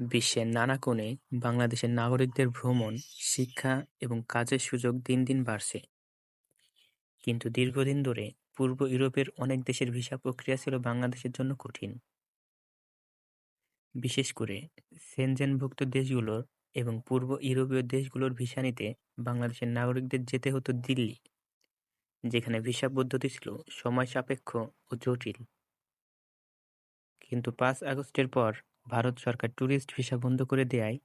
বিশ্বের নানা কোণে বাংলাদেশের নাগরিকদের ভ্রমণ, শিক্ষা এবং কাজের সুযোগ দিন দিন বাড়ছে। কিন্তু দীর্ঘদিন ধরে পূর্ব ইউরোপের অনেক দেশের ভিসা প্রক্রিয়া ছিল বাংলাদেশের জন্য কঠিন। বিশেষ করে সেনজেনভুক্ত দেশগুলোর এবং পূর্ব ইউরোপীয় দেশগুলোর ভিসা নিতে বাংলাদেশের নাগরিকদের যেতে হতো দিল্লি, যেখানে ভিসা পদ্ধতি ছিল সময়সাপেক্ষ ও জটিল। কিন্তু পাঁচ আগস্টের পর ভারত সরকার ট্যুরিস্ট ভিসা বন্ধ করে দেয়ায়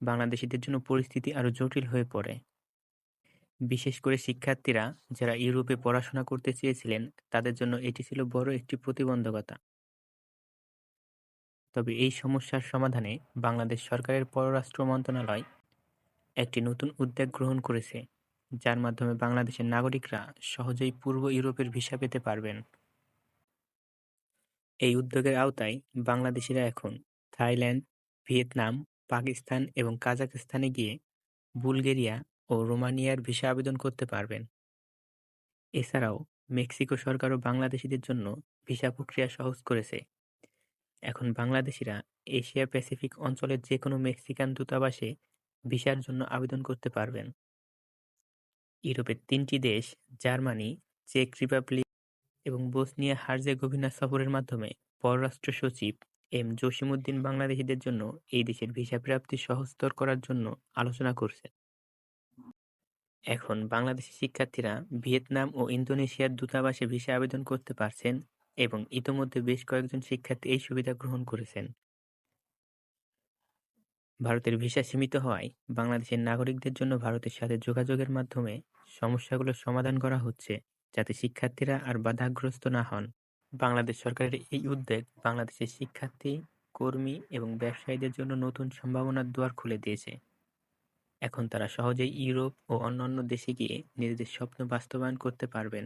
বাংলাদেশিদের জন্য পরিস্থিতি আরও জটিল হয়ে পড়ে। বিশেষ করে শিক্ষার্থীরা যারা ইউরোপে পড়াশোনা করতে চেয়েছিলেন তাদের জন্য এটি ছিল বড় একটি প্রতিবন্ধকতা। তবে এই সমস্যার সমাধানে বাংলাদেশ সরকারের পররাষ্ট্র মন্ত্রণালয় একটি নতুন উদ্যোগ গ্রহণ করেছে, যার মাধ্যমে বাংলাদেশের নাগরিকরা সহজেই পূর্ব ইউরোপের ভিসা পেতে পারবেন। এই উদ্যোগের আওতায় বাংলাদেশিরা এখন থাইল্যান্ড, ভিয়েতনাম, পাকিস্তান এবং কাজাখস্তানে গিয়ে বুলগেরিয়া ও রোমানিয়ার ভিসা আবেদন করতে পারবেন। এছাড়াও মেক্সিকো সরকারও বাংলাদেশিদের জন্য ভিসা প্রক্রিয়া সহজ করেছে। এখন বাংলাদেশিরা এশিয়া প্যাসিফিক অঞ্চলের যেকোনো মেক্সিকান দূতাবাসে ভিসার জন্য আবেদন করতে পারবেন। ইউরোপের তিনটি দেশ জার্মানি, চেক রিপাবলিক এবং বসনিয়া হার্জেগোভিনা সফরের মাধ্যমে পররাষ্ট্র সচিব এম জসিমউদ্দিন বাংলাদেশিদের জন্য এই দেশের ভিসা প্রাপ্তি সহজতর করার জন্য আলোচনা করছেন। এখন বাংলাদেশি শিক্ষার্থীরা ভিয়েতনাম ও ইন্দোনেশিয়ার দূতাবাসে ভিসা আবেদন করতে পারছেন এবং ইতোমধ্যে বেশ কয়েকজন শিক্ষার্থী এই সুবিধা গ্রহণ করেছেন। ভারতের ভিসা সীমিত হওয়ায় বাংলাদেশের নাগরিকদের জন্য ভারতের সাথে যোগাযোগের মাধ্যমে সমস্যাগুলোর সমাধান করা হচ্ছে যাতে শিক্ষার্থীরা আর বাধাগ্রস্ত না হন। বাংলাদেশ সরকারের এই উদ্যোগ বাংলাদেশের শিক্ষার্থী, কর্মী এবং ব্যবসায়ীদের জন্য নতুন সম্ভাবনার দুয়ার খুলে দিয়েছে। এখন তারা সহজেই ইউরোপ ও অন্যান্য দেশে গিয়ে নিজেদের স্বপ্ন বাস্তবায়ন করতে পারবেন।